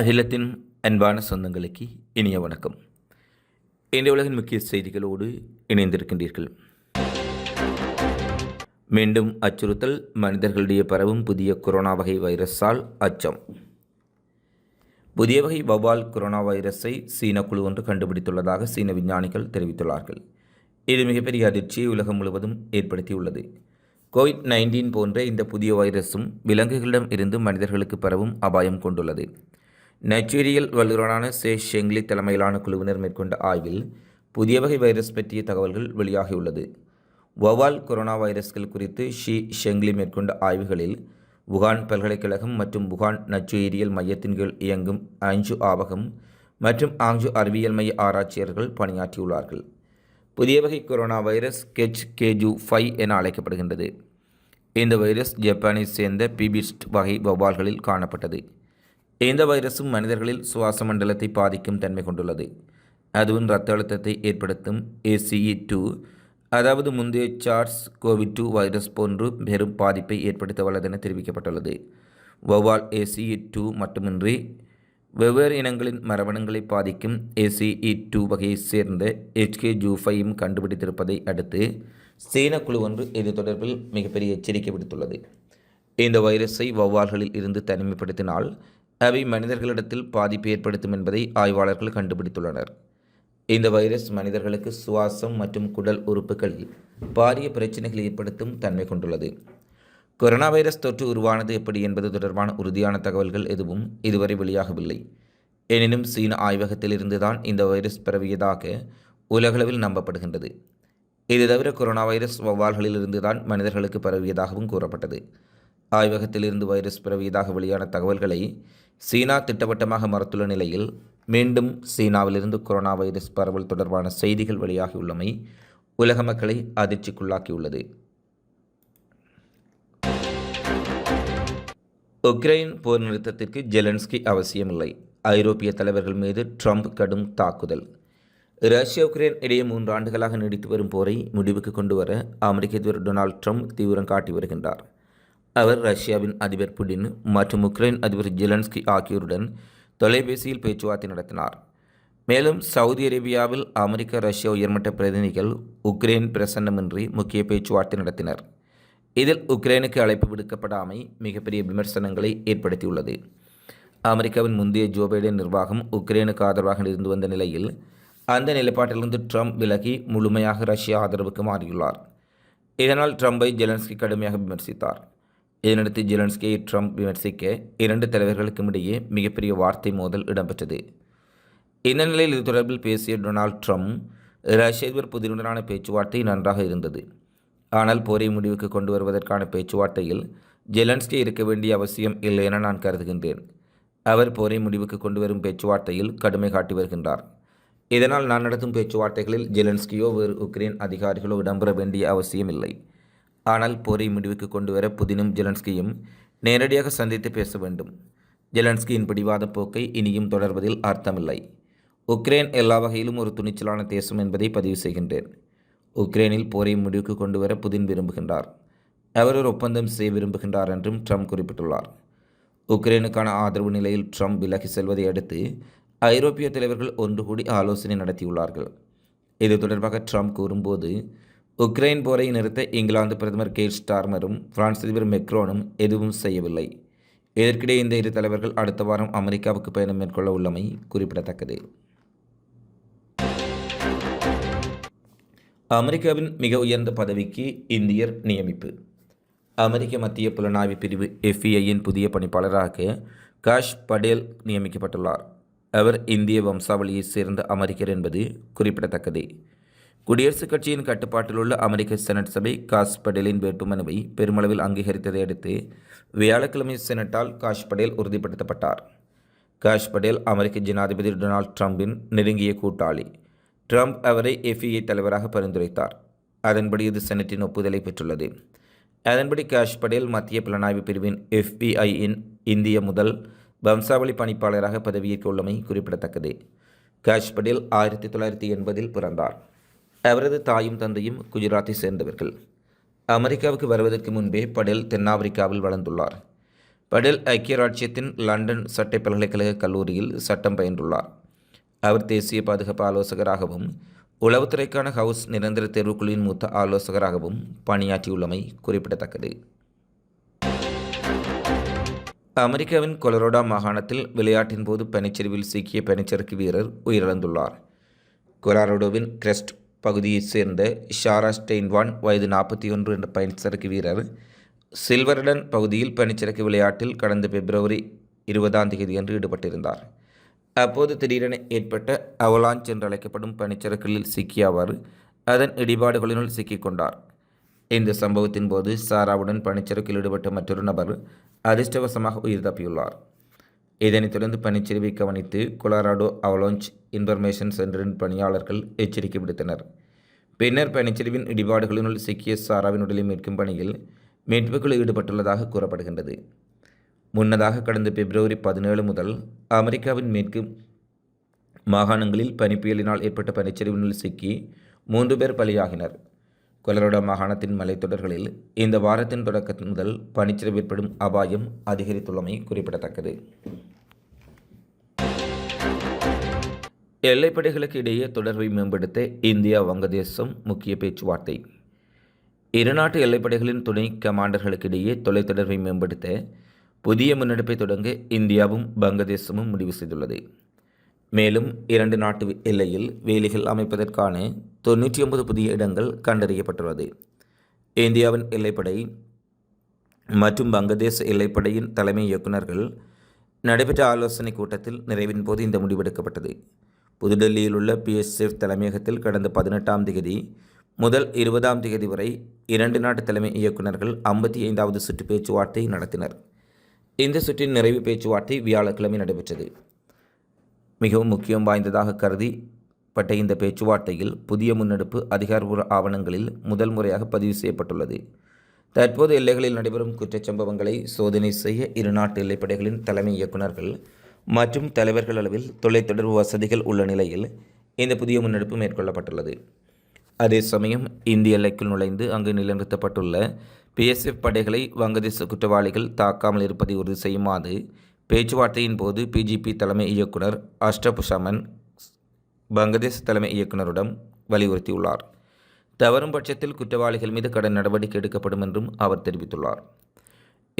அகிலத்தின் அன்பான சொந்தங்களுக்கு இனிய வணக்கம். இன்றைய உலகின் முக்கிய செய்திகளோடு இணைந்திருக்கின்றீர்கள். மீண்டும் அச்சுறுத்தல் மனிதர்களிடையே பரவும் புதிய கொரோனா வகை வைரஸால் அச்சம். புதிய வகை வவ்வால் கொரோனா வைரஸை சீன குழு ஒன்று கண்டுபிடித்துள்ளதாக சீன விஞ்ஞானிகள் தெரிவித்துள்ளார்கள். இது மிகப்பெரிய அதிர்ச்சியை உலகம் முழுவதும் ஏற்படுத்தியுள்ளது. கோவிட் நைன்டீன் போன்ற இந்த புதிய வைரஸும் விலங்குகளிடம் இருந்து மனிதர்களுக்கு பரவும் அபாயம் கொண்டுள்ளது. நைஜீரியல் வல்லுநரான சே ஷெங்லி தலைமையிலான குழுவினர் மேற்கொண்ட ஆய்வில் புதிய வகை வைரஸ் பற்றிய தகவல்கள் வெளியாகியுள்ளது. வவால் கொரோனா வைரஸ்கள் குறித்து ஷி ஷெங்லி மேற்கொண்ட ஆய்வுகளில் வுகான் பல்கலைக்கழகம் மற்றும் வுகான் நச்சுயிரியல் மையத்தின் கீழ் இயங்கும் ஆஞ்சு ஆவகம் மற்றும் ஆங்ஜு அறிவியல் மைய ஆராய்ச்சியர்கள் பணியாற்றியுள்ளார்கள். புதிய வகை கொரோனா வைரஸ் கெச் கேஜு ஃபைவ் என அழைக்கப்படுகின்றது. இந்த வைரஸ் ஜப்பானை சேர்ந்த பிபிஸ்ட் வகை வௌவால்களில் காணப்பட்டது. இந்த வைரஸும் மனிதர்களில் சுவாச மண்டலத்தை பாதிக்கும் தன்மை கொண்டுள்ளது. அதுவும் இரத்த அழுத்தத்தை ஏற்படுத்தும் ஏசிஇ டூ அதாவது முந்தைய சார்ஸ் கோவிட் டூ வைரஸ் போன்று பெரும் பாதிப்பை ஏற்படுத்த வல்லதென தெரிவிக்கப்பட்டுள்ளது. வௌவால் ஏசிஇ டூ மட்டுமின்றி வெவ்வேறு இனங்களின் மரபணுங்களை பாதிக்கும் ஏசிஇ டூ வகையைச் சேர்ந்த ஹெச்கே ஜூஃபையும் கண்டுபிடித்திருப்பதை அடுத்து சீன குழு ஒன்று இது தொடர்பில் மிகப்பெரிய எச்சரிக்கை விடுத்துள்ளது. இந்த வைரஸை வௌவால்களில் இருந்து தனிமைப்படுத்தினால் அவை மனிதர்களிடத்தில் பாதிப்பு ஏற்படுத்தும் என்பதை ஆய்வாளர்கள் கண்டுபிடித்துள்ளனர். இந்த வைரஸ் மனிதர்களுக்கு சுவாசம் மற்றும் குடல் உறுப்புகளில் பாரிய பிரச்சனைகளை ஏற்படுத்தும் தன்மை கொண்டுள்ளது. கொரோனா வைரஸ் தொற்று உருவானது எப்படி என்பது தொடர்பான உறுதியான தகவல்கள் எதுவும் இதுவரை வெளியாகவில்லை. எனினும் சீன ஆய்வகத்திலிருந்து தான் இந்த வைரஸ் பரவியதாக உலகளவில் நம்பப்படுகின்றது. இது தவிர கொரோனா வைரஸ் வவ்வால்களிலிருந்து தான் மனிதர்களுக்கு பரவியதாகவும் கூறப்பட்டது. ஆய்வகத்திலிருந்து வைரஸ் பரவியதாக வெளியான தகவல்களை சீனா திட்டவட்டமாக மறுத்துள்ள நிலையில் மீண்டும் சீனாவிலிருந்து கொரோனா வைரஸ் பரவல் தொடர்பான செய்திகள் வெளியாகியுள்ளமை உலக மக்களை அதிர்ச்சிக்குள்ளாக்கியுள்ளது. உக்ரைன் போர் நிறுத்தத்திற்கு ஜெலன்ஸ்கி அவசியமில்லை. ஐரோப்பிய தலைவர்கள் மீது ட்ரம்ப் கடும் தாக்குதல். ரஷ்யா உக்ரைன் இடையே மூன்று ஆண்டுகளாக நீடித்து வரும் போரை முடிவுக்கு கொண்டு வர அமெரிக்க அதிபர் டொனால்ட் ட்ரம்ப் தீவிரம் காட்டி வருகின்றார். அவர் ரஷ்யாவின் அதிபர் புடின் மற்றும் உக்ரைன் அதிபர் ஜெலன்ஸ்கி ஆகியோருடன் தொலைபேசியில் பேச்சுவார்த்தை நடத்தினார். மேலும் சவுதி அரேபியாவில் அமெரிக்க ரஷ்யா உயர்மட்ட பிரதிநிதிகள் உக்ரைன் பிரசன்னமின்றி முக்கிய பேச்சுவார்த்தை நடத்தினர். இதில் உக்ரைனுக்கு அழைப்பு விடுக்கப்படாமை மிகப்பெரிய விமர்சனங்களை ஏற்படுத்தியுள்ளது. அமெரிக்காவின் முந்தைய ஜோ பைடன் நிர்வாகம் உக்ரைனுக்கு ஆதரவாக இருந்து வந்த நிலையில் அந்த நிலைப்பாட்டிலிருந்து ட்ரம்ப் விலகி முழுமையாக ரஷ்யா ஆதரவுக்கு மாறியுள்ளார். இதனால் ட்ரம்பை ஜெலன்ஸ்கி கடுமையாக விமர்சித்தார். இதனடுத்து ஜிலன்ஸ்கியை ட்ரம்ப் விமர்சிக்க இரண்டு தலைவர்களுக்கும் இடையே மிகப்பெரிய வார்த்தை மோதல் இடம்பெற்றது. இந்த நிலையில் இது தொடர்பில் பேசிய டொனால்ட் ட்ரம்ப் ரஷ்ய அதிபர் புதினுடனான பேச்சுவார்த்தை நன்றாக இருந்தது. ஆனால் போரை முடிவுக்கு கொண்டு வருவதற்கான பேச்சுவார்த்தையில் ஜெலன்ஸ்கி இருக்க வேண்டிய அவசியம் இல்லை என நான் கருதுகின்றேன். அவர் போரை முடிவுக்கு கொண்டு வரும் பேச்சுவார்த்தையில் கடுமை காட்டி வருகின்றார். இதனால் நான் நடத்தும் பேச்சுவார்த்தைகளில் ஜெலன்ஸ்கியோ வேறு உக்ரைன் அதிகாரிகளோ இடம்பெற வேண்டிய அவசியம் இல்லை ஆனால் போரை முடிவுக்கு கொண்டு வர புதினும் ஜெலன்ஸ்கியும் நேரடியாக சந்தித்து பேச வேண்டும். ஜெலன்ஸ்கியின் பிடிவாத போக்கை இனியும் தொடர்வதில் அர்த்தமில்லை. உக்ரைன் எல்லா வகையிலும் ஒரு துணிச்சலான தேசம் என்பதை பதிவு செய்கின்றேன். உக்ரைனில் போரை முடிவுக்கு கொண்டு வர புதின் விரும்புகின்றார். அவர் ஒரு ஒப்பந்தம் செய்ய விரும்புகின்றார் என்றும் ட்ரம்ப் குறிப்பிட்டுள்ளார். உக்ரைனுக்கான ஆதரவு நிலையில் ட்ரம்ப் விலகி செல்வதை அடுத்து ஐரோப்பிய தலைவர்கள் ஒன்று கூடி ஆலோசனை நடத்தியுள்ளார்கள். இது தொடர்பாக ட்ரம்ப் கூறும்போது உக்ரைன் போரை நிறுத்த இங்கிலாந்து பிரதமர் கேர் ஸ்டார்மரும் பிரான்ஸ் அதிபர் மெக்ரோனும் எதுவும் செய்யவில்லை. இதற்கிடையே இந்த இரு தலைவர்கள் அடுத்த வாரம் அமெரிக்காவுக்கு பயணம் மேற்கொள்ள உள்ளமை குறிப்பிடத்தக்கது. அமெரிக்காவின் மிக உயர்ந்த பதவிக்கு இந்தியர் நியமிப்பு. அமெரிக்க மத்திய புலனாய்வு பிரிவு எஃப்இஐயின் புதிய பணிப்பாளராக காஷ் படேல் நியமிக்கப்பட்டுள்ளார். அவர் இந்திய வம்சாவளியைச் சேர்ந்த அமெரிக்கர் என்பது குறிப்பிடத்தக்கது. குடியரசுக் கட்சியின் கட்டுப்பாட்டில் உள்ள அமெரிக்க செனட் சபை காஷ் படேலின் வேட்புமனுவை பெருமளவில் அங்கீகரித்ததை அடுத்து வியாழக்கிழமை செனட்டால் காஷ் படேல் உறுதிப்படுத்தப்பட்டார். காஷ் படேல் அமெரிக்க ஜனாதிபதி டொனால்ட் ட்ரம்பின் நெருங்கிய கூட்டாளி. ட்ரம்ப் அவரை எஃப்இஐ தலைவராக பரிந்துரைத்தார். அதன்படி இது செனட்டின் ஒப்புதலை பெற்றுள்ளது. அதன்படி காஷ் படேல் மத்திய புலனாய்வு பிரிவின் எஃபிஐயின் இந்திய முதல் வம்சாவளி பணிப்பாளராக பதவியேற்க உள்ளமை குறிப்பிடத்தக்கது. காஷ் படேல் ஆயிரத்தி தொள்ளாயிரத்தி எண்பதில் பிறந்தார். அவரது தாயும் தந்தையும் குஜராத்தை சேர்ந்தவர்கள். அமெரிக்காவுக்கு வருவதற்கு முன்பே படேல் தென்னாப்பிரிக்காவில் வளர்ந்துள்ளார். படேல் ஐக்கிய ராஜ்யத்தின் லண்டன் சட்ட பல்கலைக்கழக கல்லூரியில் சட்டம் பயின்றுள்ளார். அவர் தேசிய பாதுகாப்பு ஆலோசகராகவும் உளவுத்துறைக்கான ஹவுஸ் நிரந்தர தேர்வுக்குழுவின் மூத்த ஆலோசகராகவும் பணியாற்றியுள்ளமை குறிப்பிடத்தக்கது. அமெரிக்காவின் கொலரோடா மாகாணத்தில் விளையாட்டின் போது பனிச்சரிவில் சிக்கிய பனிச்சறுக்கு வீரர் உயிரிழந்துள்ளார். கொலாரோடோவின் கிரெஸ்ட் பகுதியைச் சேர்ந்த ஷாரா ஸ்டெயின்வான் வயது நாற்பத்தி ஒன்று என்ற பனிச்சறுக்கு வீரர். சில்வர்டன் பகுதியில் பனிச்சறுக்கு விளையாட்டில் கடந்த பிப்ரவரி இருபதாம் தேதி என்று ஈடுபட்டிருந்தார். அப்போது திடீரென ஏற்பட்ட அவலாஞ்ச் என்று அழைக்கப்படும் பனிச்சரக்குகளில் சிக்கிய அவர் அதன் இடிபாடுகளினுள் சிக்கிக்கொண்டார் இந்த சம்பவத்தின் போது சாராவுடன் பனிச்சறுக்கில் ஈடுபட்ட மற்றொரு நபர் அதிர்ஷ்டவசமாக உயிர் தப்பியுள்ளார். இதனைத் தொடர்ந்து பனிச்சரிவை கவனித்து கொலராடோ அவலாஞ்ச் இன்ஃபர்மேஷன் சென்டரின் பணியாளர்கள் எச்சரிக்கை விடுத்தனர். பின்னர் பனிச்சரிவின் இடிபாடுகளினுள் சிக்கிய சாராவின் உடலை மீட்கும் பணியில் மீட்புக்குழு ஈடுபட்டுள்ளதாக கூறப்படுகின்றது. முன்னதாக கடந்த பிப்ரவரி பதினேழு முதல் அமெரிக்காவின் மேற்கு மாகாணங்களில் பனிப்புயலினால் ஏற்பட்ட பனிச்சரிவினுள் சிக்கி மூன்று பேர் பலியாகினர். கொலரோடா மாகாணத்தின் மலைத்தொடர்களில் இந்த வாரத்தின் தொடக்கத்தின் முதல் பனிச்சரிவு ஏற்படும் அபாயம் அதிகரித்துள்ளமை குறிப்பிடத்தக்கது. எல்லைப்படைகளுக்கு இடையே தொடர்பை மேம்படுத்த இந்தியா வங்கதேசம் முக்கிய பேச்சுவார்த்தை. இருநாட்டு எல்லைப்படைகளின் துணை கமாண்டர்களுக்கு இடையே தொலைத்தொடர்பை மேம்படுத்த புதிய முன்னெடுப்பை தொடங்க இந்தியாவும் வங்கதேசமும் முடிவு செய்துள்ளது. மேலும் இரண்டு நாட்டு எல்லையில் வேலிகள் அமைப்பதற்கான தொண்ணூற்றி ஒன்பது புதிய இடங்கள் கண்டறியப்பட்டுள்ளது. இந்தியாவின் எல்லைப்படை மற்றும் வங்கதேச எல்லைப்படையின் தலைமை இயக்குநர்கள் நடைபெற்ற ஆலோசனைக் கூட்டத்தில் நிறைவின் போது இந்த முடிவெடுக்கப்பட்டது புதுடெல்லியில் உள்ள பிஎஸ்எஃப் தலைமையகத்தில் கடந்த பதினெட்டாம் தேதி முதல் இருபதாம் தேதி வரை இரண்டு நாட்டு தலைமை இயக்குநர்கள் ஐம்பத்தி ஐந்தாவது சுற்று பேச்சுவார்த்தை நடத்தினர். இந்த சுற்றின் நிறைவு பேச்சுவார்த்தை வியாழக்கிழமை நடைபெற்றது. மிகவும் முக்கியம் வாய்ந்ததாக கருதி பட்ட இந்த பேச்சுவார்த்தையில் புதிய முன்னெடுப்பு அதிகாரப்பூர்வ ஆவணங்களில் முதல் முறையாக பதிவு செய்யப்பட்டுள்ளது. தற்போது எல்லைகளில் நடைபெறும் குற்றச்சம்பவங்களை சோதனை செய்ய இரு நாட்டு எல்லைப்படைகளின் தலைமை இயக்குநர்கள் மற்றும் தலைவர்கள் அளவில் தொலைத்தொடர்பு வசதிகள் உள்ள நிலையில் இந்த புதிய முன்னெடுப்பு மேற்கொள்ளப்பட்டுள்ளது. அதே சமயம் இந்திய எல்லைக்குள் நுழைந்து அங்கு நிலைநிறுத்தப்பட்டுள்ள பிஎஸ்எஃப் படைகளை வங்கதேச குற்றவாளிகள் தாக்காமல் இருப்பதை உறுதி செய்யுமாறு பேச்சுவார்த்தையின் போது பிஜிபி தலைமை இயக்குனர் அஷ்டபுஷமன் வங்கதேச தலைமை இயக்குனரிடம் வலியுறுத்தியுள்ளார். தவறும் பட்சத்தில் குற்றவாளிகள் மீது கடன் நடவடிக்கை எடுக்கப்படும் என்றும் அவர் தெரிவித்துள்ளார்.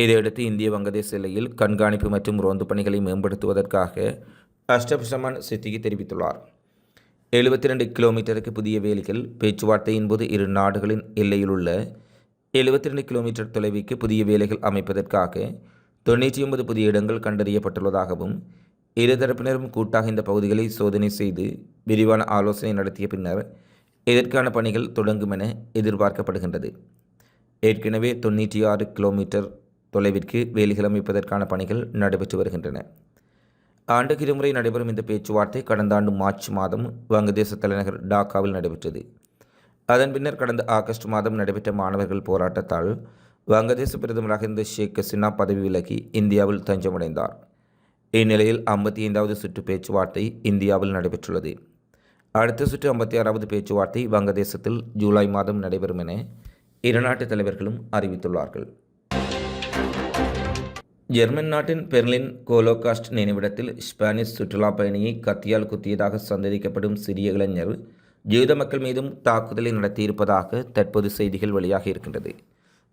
இதையடுத்து இந்திய வங்கதேச எல்லையில் கண்காணிப்பு மற்றும் ரோந்து பணிகளை மேம்படுத்துவதற்காக அஷ்டபுஷமன் சித்திகி தெரிவித்துள்ளார். எழுபத்தி ரெண்டு கிலோமீட்டருக்கு புதிய வேலிகள் பேச்சுவார்த்தையின் போது இரு நாடுகளின் எல்லையில் உள்ள எழுபத்தி ரெண்டு கிலோமீட்டர் தொலைவிற்கு புதிய வேலைகள் அமைப்பதற்காக தொண்ணூற்றி ஒன்பது புதிய இடங்கள் கண்டறியப்பட்டுள்ளதாகவும் இருதரப்பினரும் கூட்டாக இந்த பகுதிகளை சோதனை செய்து விரிவான ஆலோசனை நடத்திய பின்னர் இதற்கான பணிகள் தொடங்கும் என எதிர்பார்க்கப்படுகின்றது. ஏற்கனவே தொண்ணூற்றி ஆறு கிலோமீட்டர் தொலைவிற்கு வேலிகள் அமைப்பதற்கான பணிகள் நடைபெற்று வருகின்றன. ஆண்டுக்கு இருமுறை நடைபெறும் இந்த பேச்சுவார்த்தை கடந்த ஆண்டு மார்ச் மாதம் வங்கதேச தலைநகர் டாக்காவில் நடைபெற்றது. அதன் பின்னர் கடந்த ஆகஸ்ட் மாதம் நடைபெற்ற மாணவர்கள் போராட்டத்தால் வங்கதேச பிரதமராக இருந்த ஷேக் ஹசினா பதவி விலகி இந்தியாவில் தஞ்சமடைந்தார். இந்நிலையில் ஐம்பத்தி ஐந்தாவது சுற்று பேச்சுவார்த்தை இந்தியாவில் நடைபெற்றுள்ளது. அடுத்த சுற்று ஐம்பத்தி ஆறாவது பேச்சுவார்த்தை வங்கதேசத்தில் ஜூலை மாதம் நடைபெறும் என இரு நாட்டு தலைவர்களும் அறிவித்துள்ளார்கள். ஜெர்மன் நாட்டின் பெர்லின் கோலோகாஸ்ட் நினைவிடத்தில் ஸ்பானிஷ் சுற்றுலா பயணியை கத்தியால் குத்தியதாக சந்தேகிக்கப்படும் சிறிய இளைஞர் ஜூத மக்கள் மீதும் தாக்குதலை நடத்தியிருப்பதாக தற்போது செய்திகள் வெளியாக இருக்கின்றது.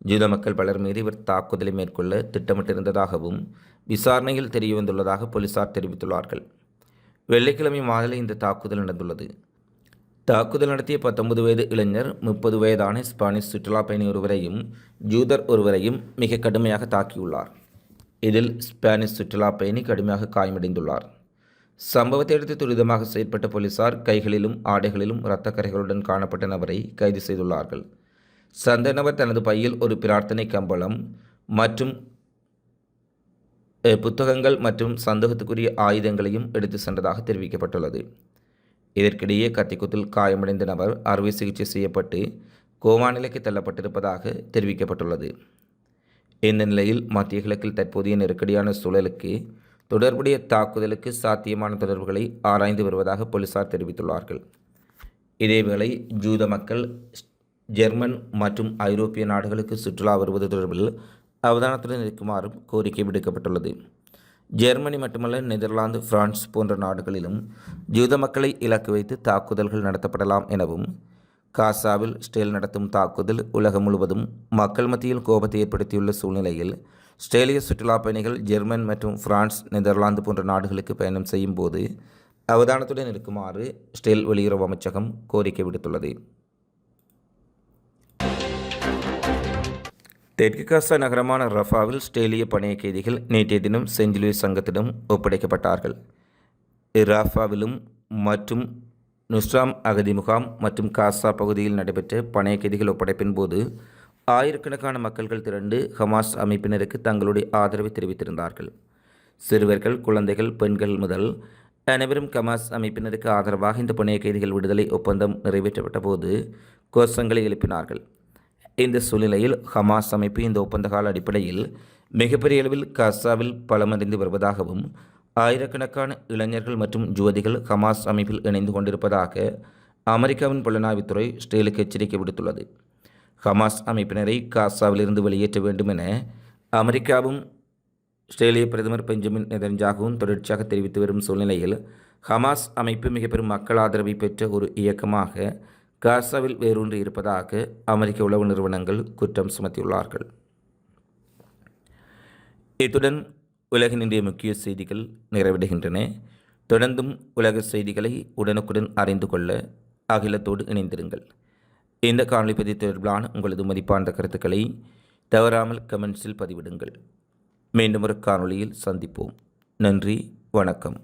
ஜூத மக்கள் பலர் மீது இவர் தாக்குதலை மேற்கொள்ள திட்டமிட்டிருந்ததாகவும் விசாரணையில் தெரியவந்துள்ளதாக போலீசார் தெரிவித்துள்ளார்கள். வெள்ளிக்கிழமை மாதலை இந்த தாக்குதல் நடந்துள்ளது. தாக்குதல் நடத்திய பத்தொன்பது வயது இளைஞர் முப்பது வயதான ஸ்பானிஷ் சுற்றுலா பயணி ஒருவரையும் ஜூதர் ஒருவரையும் மிக கடுமையாக தாக்கியுள்ளார். இதில் ஸ்பானிஷ் சுற்றுலா பயணி கடுமையாக காயமடைந்துள்ளார். சம்பவத்தை அடுத்து துரிதமாக செயற்பட்ட போலீசார் கைகளிலும் ஆடைகளிலும் இரத்தக்கரைகளுடன் காணப்பட்ட நபரை கைது செய்துள்ளார்கள். சந்த நபர் தனது பையில் ஒரு பிரார்த்தனை கம்பளம் மற்றும் புத்தகங்கள் மற்றும் சந்தேகத்துக்குரிய ஆயுதங்களையும் எடுத்து சென்றதாக தெரிவிக்கப்பட்டுள்ளது. இதற்கிடையே கத்திக்குத்தில் காயமடைந்த நபர் அறுவை சிகிச்சை செய்யப்பட்டு கோமா நிலைக்கு தள்ளப்பட்டிருப்பதாக தெரிவிக்கப்பட்டுள்ளது. இந்த நிலையில் மத்திய கிழக்கில் தற்போதைய நெருக்கடியான சூழலுக்கு தொடர்புடைய தாக்குதலுக்கு சாத்தியமான தொடர்புகளை ஆராய்ந்து வருவதாக போலீசார் தெரிவித்துள்ளார்கள். இதேவேளை ஜூத மக்கள் ஜெர்மன் மற்றும் ஐரோப்பிய நாடுகளுக்கு சுற்றுலா வருவது தொடர்பில் அவதானத்துடன் இருக்குமாறும் கோரிக்கை விடுக்கப்பட்டுள்ளது. ஜெர்மனி மட்டுமல்ல நெதர்லாந்து பிரான்ஸ் போன்ற நாடுகளிலும் ஜூத மக்களை இலக்கு வைத்து தாக்குதல்கள் நடத்தப்படலாம் எனவும் காசாவில் ஸ்டேல் நடத்தும் தாக்குதல் உலகம் முழுவதும் மக்கள் மத்தியில் கோபத்தை ஏற்படுத்தியுள்ள சூழ்நிலையில் ஸ்டேலிய சுற்றுலாப் பயணிகள் ஜெர்மன் மற்றும் பிரான்ஸ் நெதர்லாந்து போன்ற நாடுகளுக்கு பயணம் செய்யும் போது அவதானத்துடன் இருக்குமாறு ஸ்டேல் வெளியுறவு அமைச்சகம் கோரிக்கை விடுத்துள்ளது. தெற்கு காசா நகரமான ரஃபாவில் ஸ்டேலிய பணைய கைதிகள் நேற்றைய தினம் செஞ்சிலுவை சங்கத்திடம் ஒப்படைக்கப்பட்டார்கள். ரஃபாவிலும் மற்றும் நுஸ்ராம் அகதி முகாம் மற்றும் காசா பகுதியில் நடைபெற்ற பணைய கைதிகள் ஒப்படைப்பின் போது ஆயிரக்கணக்கான மக்கள்கள் திரண்டு ஹமாஸ் அமைப்பினருக்கு தங்களுடைய ஆதரவை தெரிவித்திருந்தார்கள். சிறுவர்கள் குழந்தைகள் பெண்கள் முதல் அனைவரும் ஹமாஸ் அமைப்பினருக்கு ஆதரவாக இந்த பணைய கைதிகள் விடுதலை ஒப்பந்தம் நிறைவேற்றப்பட்ட போது கோஷங்களை எழுப்பினார்கள். இந்த சூழ்நிலையில் ஹமாஸ் அமைப்பு இந்த ஒப்பந்தகால அடிப்படையில் மிகப்பெரிய அளவில் காசாவில் பலமடைந்து வருவதாகவும் ஆயிரக்கணக்கான இளைஞர்கள் மற்றும் ஜுவதிகள் ஹமாஸ் அமைப்பில் இணைந்து கொண்டிருப்பதாக அமெரிக்காவின் புலனாய்வுத்துறை ஸ்டேலுக்கு எச்சரிக்கை விடுத்துள்ளது. ஹமாஸ் அமைப்பினரை காசாவிலிருந்து வெளியேற்ற வேண்டும் என அமெரிக்காவும் ஆஸ்திரேலிய பிரதமர் பெஞ்சமின் நெதன்ஜாகவும் தொடர்ச்சியாக தெரிவித்து வரும் சூழ்நிலையில் ஹமாஸ் அமைப்பு மிக பெரும் மக்கள் ஆதரவை பெற்ற ஒரு இயக்கமாக காசாவில் வேரூன்றி இருப்பதாக அமெரிக்க உளவு நிறுவனங்கள் குற்றம் சுமத்தியுள்ளார்கள். இத்துடன் உலகின் இன்றைய முக்கிய செய்திகள் நிறைவடைகின்றன. தொடர்ந்தும் உலக செய்திகளை உடனுக்குடன் அறிந்து கொள்ள அகிலத்தோடு இணைந்திருங்கள். இந்த காணொலி பதிவு தொடர்பிலான உங்களது மதிப்பான கருத்துக்களை தவறாமல் கமெண்ட்ஸில் பதிவிடுங்கள். மீண்டும் ஒரு காணொளியில் சந்திப்போம். நன்றி வணக்கம்.